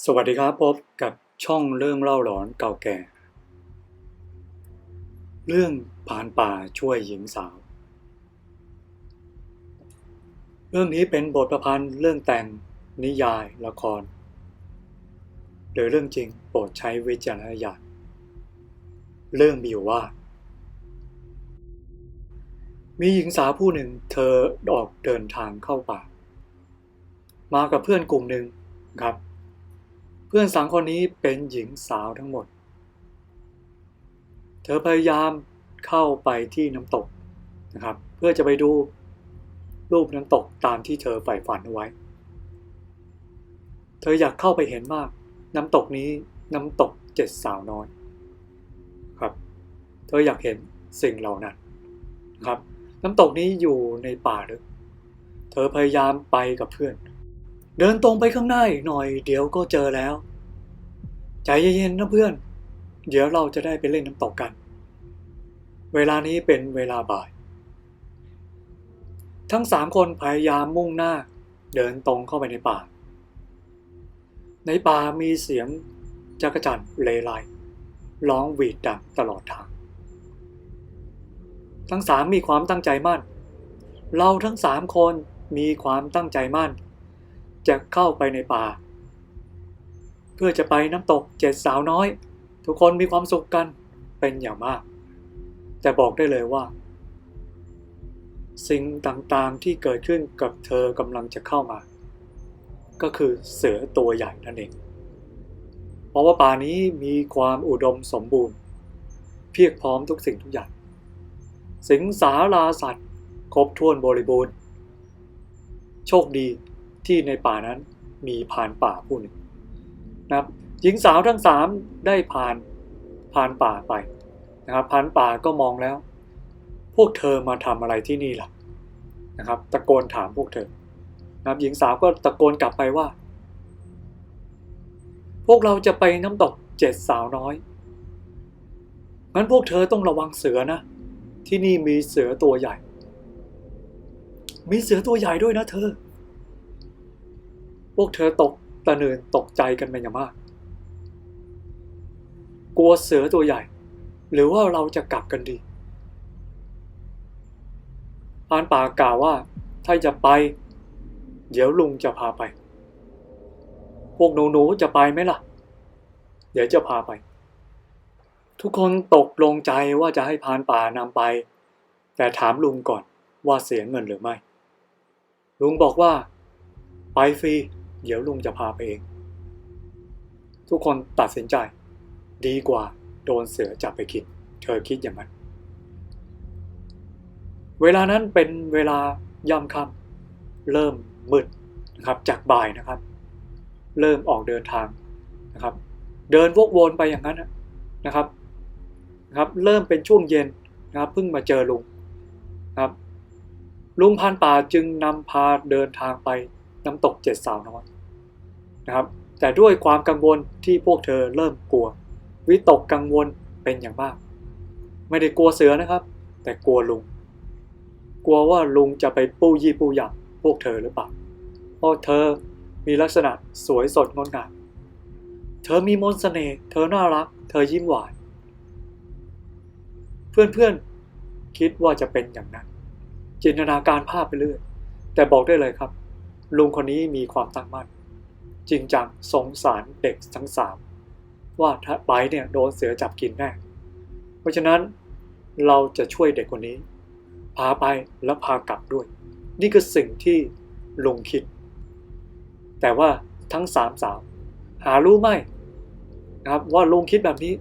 สวัสดีครับพบกับช่องเรื่องเล่าหลอนเก่าแก่ เรื่องผ่านป่าช่วยหญิงสาว เรื่องนี้เป็นบทประพันธ์เรื่องแต่งนิยายละครหรือเรื่องจริงโปรดใช้วิจารณญาณเรื่องมีอยู่ว่า มีหญิงสาวผู้หนึ่งเธอออกเดินทางเข้าป่า มากับเพื่อนกลุ่มหนึ่งครับ พื่อนสามคนนี้เป็นหญิงสาวทั้งหมด เธอพยายามเข้าไปที่น้ำตกนะครับ เพื่อจะไปดูรูปน้ำตกตามที่เธอใฝ่ฝันเอาไว้ เธออยากเข้าไปเห็นมาก น้ำตกนี้น้ำตกเจ็ดสาวน้อยครับ เธออยากเห็นสิ่งเหล่านั้นนะครับ น้ำตกนี้อยู่ในป่าลึก เธอพยายามไปกับเพื่อน เดินตรงไปข้างหน้าอีกหน่อย เดี๋ยวก็เจอแล้ว ใจเย็นๆนะเพื่อน เดี๋ยวเราจะได้ไปเล่นน้ำตกกัน เวลานี้เป็นเวลาบ่าย ทั้งสามคนพยายามมุ่งหน้า เดินตรงเข้าไปในป่า ในป่ามีเสียงจักรจั่นเลไลร้องหวีดดังตลอดทาง ทั้งสามมีความตั้งใจมั่น เราทั้งสามคนมีความตั้งใจมั่น จะเข้าไปในป่า เพื่อจะไปน้ำตกเจ็ดสาวน้อย ทุกคนมีความสุขกันเป็นอย่างมาก แต่บอกได้เลยว่า สิ่งต่างๆที่เกิดขึ้นกับเธอกำลังจะเข้ามา ก็คือเสือตัวใหญ่นั่นเอง เพราะว่าป่านี้มีความอุดมสมบูรณ์ เพียบพร้อมทุกสิ่งทุกอย่าง สิงสาราสัตว์ ครบถ้วนบริบูรณ์ โชคดีที่ในป่านั้นมีผานป่าผู้หนึ่ง นะครับหญิงสาวทั้งสามได้ผ่านผ่านป่าไปนะครับผ่านป่าก็มองแล้ว พวกเธอมาทำอะไรที่นี่ล่ะนะครับ ตะโกนถามพวกเธอนะครับหญิงสาวก็ตะโกนกลับไปว่า พวกเราจะไปน้ำตกเจ็ดสาวน้อยงั้นพวกเธอต้องระวังเสือนะ ที่นี่มีเสือตัวใหญ่ มีเสือตัวใหญ่ด้วยนะเธอ พวกเธอตก ตะเนินตกใจกันเป็นอย่างมาก กลัวเสือตัวใหญ่ หรือว่าเราจะกลับกันดีพานป่ากล่าวว่าถ้าจะไป เดี๋ยวลุงจะพาไป พวกหนูๆจะไปไหมล่ะ เดี๋ยวจะพาไป ทุกคนตกลงใจว่าจะให้พานป่านำไป แต่ถามลุงก่อนว่าเสียเงินหรือไม่ ลุงบอกว่า ไปฟรี เดี๋ยวลุงจะพาไปเอง ทุกคนตัดสินใจ ดีกว่าโดนเสือจับไปกิน เธอคิดอย่างนั้น เวลานั้นเป็นเวลาย่ำค่ำเริ่มมืดนะครับ จากบ่ายนะครับ เริ่มออกเดินทางนะครับ เดินวกวนไปอย่างนั้นนะครับนะครับ เริ่มเป็นช่วงเย็นนะครับเพิ่งมาเจอลุงนะครับลุงพานป่าจึงนำพาเดินทางไปน้ำตกเจ็ดสาวน้อย นะครับ แต่ด้วยความกังวลที่พวกเธอเริ่มกลัว วิตกกังวลเป็นอย่างมาก ไม่ได้กลัวเสือนะครับ แต่กลัวลุง กลัวว่าลุงจะไปปู้ยี่ปู้ยำพวกเธอหรือเปล่าเพราะเธอมีลักษณะสวยสดงดงามเธอมีมนต์เสน่ห์เธอน่ารัก เธอยิ้มหวาน เพื่อนๆคิดว่าจะเป็นอย่างนั้น จินตนาการภาพไปเรื่อยแต่บอกได้เลยครับ ลุงคนนี้มีความตั้งมั่น จริงจังสงสารเด็กทั้งสามว่าถ้าไปเนี่ยโดนเสือจับกินแน่ เพราะฉะนั้นเราจะช่วยเด็กคนนี้ พาไปแล้วพากลับด้วย นี่คือสิ่งที่ลุงคิด แต่ว่าทั้งสามสาวหารู้ไหมนะครับว่าลุงคิดแบบนี้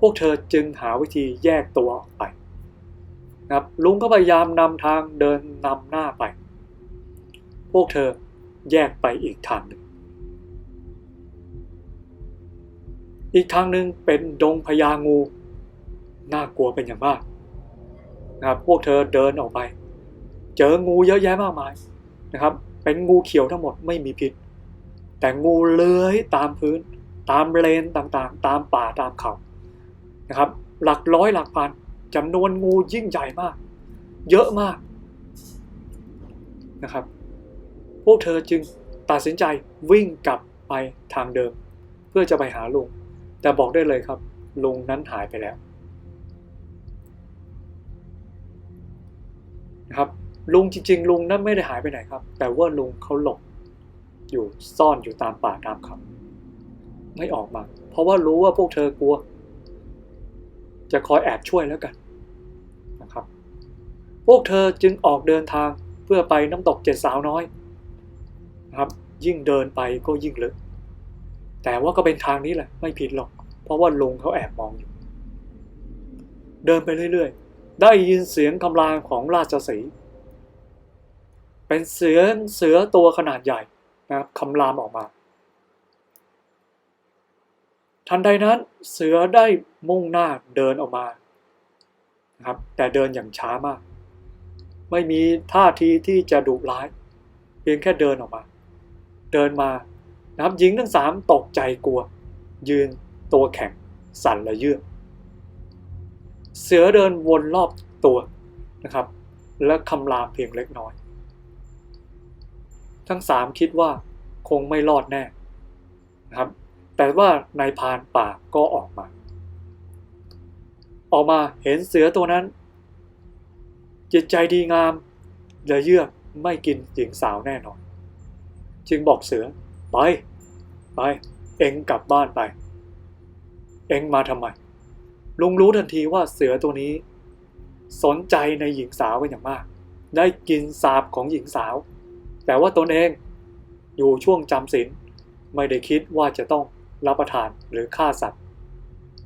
พวกเธอจึงหาวิธีแยกตัวออกไปนะครับลุงก็พยายามนำทางเดินนำหน้าไป พวกเธอแยกไปอีกทางหนึ่ง อีกทางหนึ่งเป็นดงพญางู น่ากลัวเป็นอย่างมากนะครับพวกเธอเดินออกไป เจองูเยอะแยะมากมายนะครับ เป็นงูเขียวทั้งหมดไม่มีพิษ แต่งูเลื้อยตามพื้น ตามเลนต่างๆ ตามป่าตามเขานะครับ หลักร้อยหลักพันจำนวนงูยิ่งใหญ่มาก เยอะมากนะครับ พวกเธอจึงตัดสินใจวิ่งกลับไปทางเดิม เพื่อจะไปหาลุง แต่บอกได้เลยครับ ลุงนั้นหายไปแล้วนะครับลุงจริง ๆ ลุงนั้นไม่ได้หายไปไหนครับ แต่ว่าลุงเขาหลบอยู่ซ่อนอยู่ตามป่าตามเขาไม่ออกมา เพราะว่ารู้ว่าพวกเธอกลัว จะคอยแอบช่วยแล้วกันนะครับ พวกเธอจึงออกเดินทางเพื่อไปน้ำตกเจ็ดสาวน้อยนะครับ ยิ่งเดินไปก็ยิ่งลึกแต่ว่าก็เป็นทางนี้แหละ ไม่ผิดหรอก เพราะว่าลุงเขาแอบมองอยู่ เดินไปเรื่อยๆ ได้ยินเสียงคำรามของราชสี เป็นเสือเสือตัวขนาดใหญ่นะครับคำรามออกมา ทันใดนั้นเสือได้มุ่งหน้าเดินออกมานะครับแต่เดินอย่างช้ามาก ไม่มีท่าทีที่จะดุร้าย เพียงแค่เดินออกมา เดินมานะครับหญิงทั้งสามตกใจกลัว ยืน ตัวแข็งสั่นระเยือกเสือเดินวนรอบตัวนะครับ และคำรามเพียงเล็กน้อย ทั้งสามคิดว่าคงไม่รอดแน่นะครับ แต่ว่านายพานป่าก็ออกมา ออกมาเห็นเสือตัวนั้น จิตใจดีงามเหลือเยือกไม่กินหญิงสาวแน่นอน จึงบอกเสือไป ไป เอ็งกลับบ้านไป เอ็งมาทำไม ลุงรู้ทันทีว่าเสือตัวนี้ สนใจในหญิงสาวเป็นอย่างมาก ได้กินสาบของหญิงสาว แต่ว่าตนเองอยู่ช่วงจำศีลไม่ได้คิดว่าจะต้องรับประทานหรือฆ่าสัตว์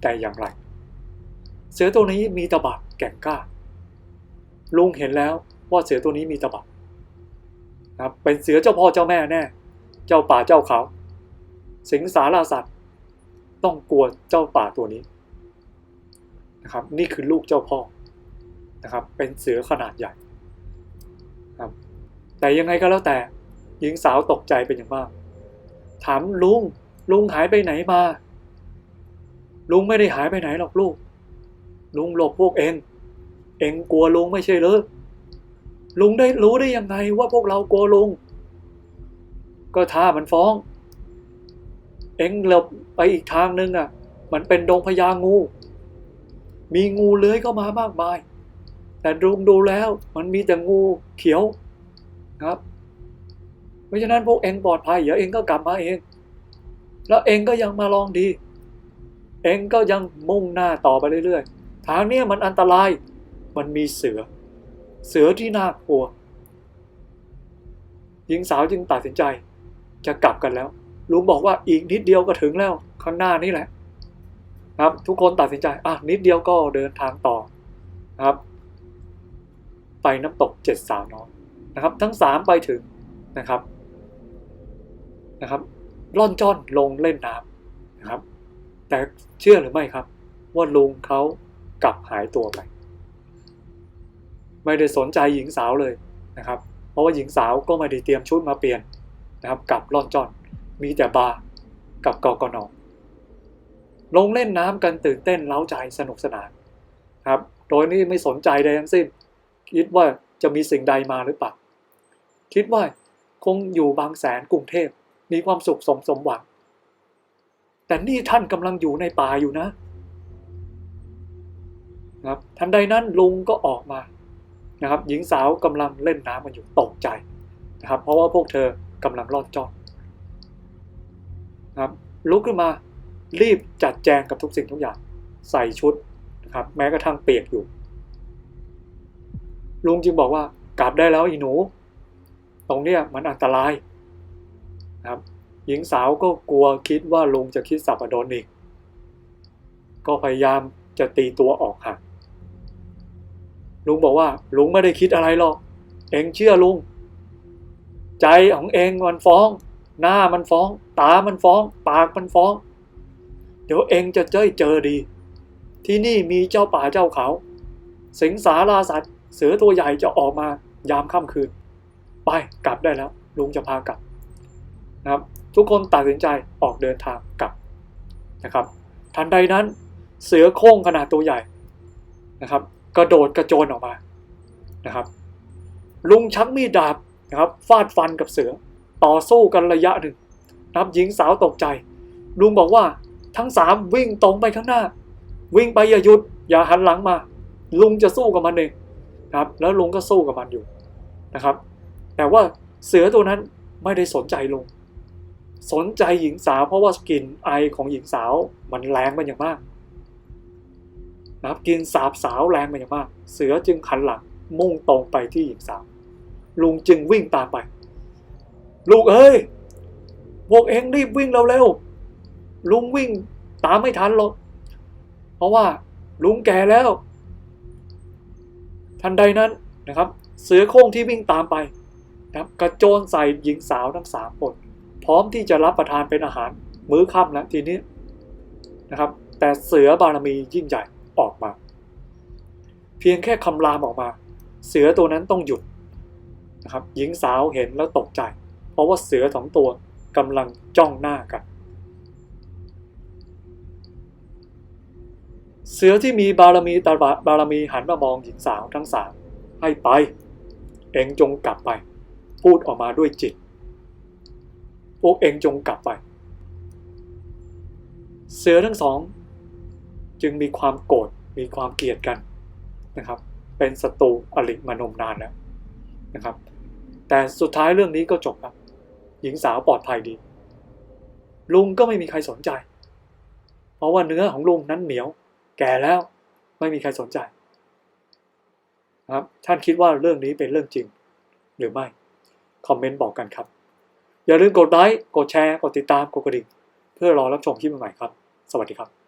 แต่อย่างไร เสือตัวนี้มีตะบะแก่งกล้า ลุงเห็นแล้วว่าเสือตัวนี้มีตะบะนะเป็นเสือเจ้าพ่อเจ้าแม่แน่ เจ้าป่าเจ้าเขา สิงสาราสัตว์ ต้องกลัวเจ้าป่าตัวนี้นะครับ นี่คือลูกเจ้าพ่อนะครับ เป็นเสือขนาดใหญ่ครับแต่ยังไงก็แล้วแต่หญิงสาวตกใจเป็นอย่างมาก ถามลุงลุงหายไปไหนมา ลุงไม่ได้หายไปไหนหรอกลูก ลุงหลบพวกเอง เองกลัวลุงไม่ใช่เหรอลุงได้รู้ได้ยังไงว่าพวกเรากลัวลุง ก็ถ้ามันฟ้อง เองหลบไปอีกทางนึงอะ มันเป็นดงพญางู มีงูเลื้อยเข้ามามากมาย แต่ลุงดูแล้วมันมีแต่งูเขียวครับ เพราะฉะนั้นพวกเองปลอดภัยเดี๋ยวเองก็กลับมาเอง แล้วเองก็ยังมาลองดี เองก็ยังมุ่งหน้าต่อไปเรื่อยๆ ทางเนี้ยมันอันตราย มันมีเสือ เสือที่น่ากลัวหญิงสาวจึงตัดสินใจจะกลับกันแล้ว ลุงบอกว่าอีกนิดเดียวก็ถึงแล้ว ข้างหน้านี่แหละ ครับ ทุกคนตัดสินใจอะนิดเดียวก็เดินทางต่อนะครับ ไปน้ำตกเจ็ดสาวน้อยนะครับ ทั้งสามไปถึงนะครับนะครับล่อนจ้อนลงเล่นน้ำนะครับ แต่เชื่อหรือไม่ครับ ว่าลุงเขากลับหายตัวไป ไม่ได้สนใจหญิงสาวเลยนะครับ เพราะว่าหญิงสาวก็ไม่ได้เตรียมชุดมาเปลี่ยนนะครับกลับล่อนจ้อน มีแต่บาร์กับกกนลงเล่นน้ำกันตื่นเต้นเล้าใจสนุกสนานครับ โดยนี่ไม่สนใจใดทั้งสิ้น คิดว่าจะมีสิ่งใดมาหรือเปล่า คิดว่าคงอยู่บางแสนกรุงเทพมีความสุขสมสมหวัง แต่นี่ท่านกำลังอยู่ในป่าอยู่นะนะครับทันใดนั้นลุงก็ออกมานะครับ หญิงสาวกำลังเล่นน้ำมันอยู่ตกใจนะครับ เพราะว่าพวกเธอกำลังรอดจ้อน นะครับลุกขึ้นมารีบจัดแจงกับทุกสิ่งทุกอย่างใส่ชุดนะครับแม้กระทั่งเปียกอยู่ ลุงจึงบอกว่ากลับได้แล้วอีหนู ตรงเนี้ยมันอันตรายนะครับหญิงสาวก็กลัวคิดว่าลุงจะคิดสับปดนอีก ก็พยายามจะตีตัวออกห่างลุงบอกว่าลุงไม่ได้คิดอะไรหรอก เองเชื่อลุง ใจของเองมันฟ้อง หน้ามันฟ้อง ตามันฟ้อง ปากมันฟ้อง เดี๋ยวเองจะเจอเจอดี ที่นี่มีเจ้าป่าเจ้าเขา สิงสาราสัตว์ เสือตัวใหญ่จะออกมายามค่ำคืน ไปกลับได้แล้วลุงจะพากลับนะครับ ทุกคนตัดสินใจออกเดินทางกลับนะครับ ทันใดนั้น เสือโคร่งขนาดตัวใหญ่นะครับ กระโดดกระโจนออกมานะครับ ลุงชักมีดดาบนะครับฟาดฟันกับเสือ ต่อสู้กันระยะหนึ่งนับหญิงสาวตกใจ ลุงบอกว่าทั้งสามวิ่งตรงไปข้างหน้า วิ่งไปอย่าหยุด อย่าหันหลังมา ลุงจะสู้กับมันเองนะครับ แล้วลุงก็สู้กับมันอยู่นะครับ แต่ว่าเสือตัวนั้นไม่ได้สนใจลุงสนใจหญิงสาวเพราะว่ากลิ่นไอของหญิงสาวมันแรงมันอย่างมากนะครับกลินสาบสาวแรงมันอย่างมาก เสือจึงหันหลังมุ่งตรงไปที่หญิงสาว ลุงจึงวิ่งตามไป ลูกเอ้ยพวกเองรีบวิ่งเร็วๆลุงวิ่งตามไม่ทันหรอกเพราะว่าลุงแก่แล้ว ทันใดนั้นนะครับ เสือโคร่งที่วิ่งตามไปนะครับกระโจนใส่หญิงสาวทั้งสามคนพร้อมที่จะรับประทานเป็นอาหาร มื้อค่ำแล้วทีนี้นะครับ แต่เสือบารมียิ่งใหญ่ออกมา เพียงแค่คำรามออกมา เสือตัวนั้นต้องหยุดนะครับ หญิงสาวเห็นแล้วตกใจ ราะว่าเสือสองตัวกำลังจ้องหน้ากัน เสือที่มีบารมีตาบะบารมีหันมามองหญิงสาวทั้งสามให้ไป เองจงกลับไป พูดออกมาด้วยจิต พวกเองจงกลับไป เสือทั้งสอง จึงมีความโกรธมีความเกลียดกันนะครับ เป็นศัตรูอริมานมนานแล้วนะครับ แต่สุดท้ายเรื่องนี้ก็จบครับ หญิงสาวปลอดภัยดี ลุงก็ไม่มีใครสนใจ เพราะว่าเนื้อของลุงนั้นเหนียว แก่แล้วไม่มีใครสนใจนะครับท่านคิดว่าเรื่องนี้เป็นเรื่องจริง หรือไม่ คอมเมนต์บอกกันครับ อย่าลืมกดไลค์กดแชร์ กดติดตามกดกระดิ่งเพื่อรอรับชมคลิปใหม่ๆครับ สวัสดีครับ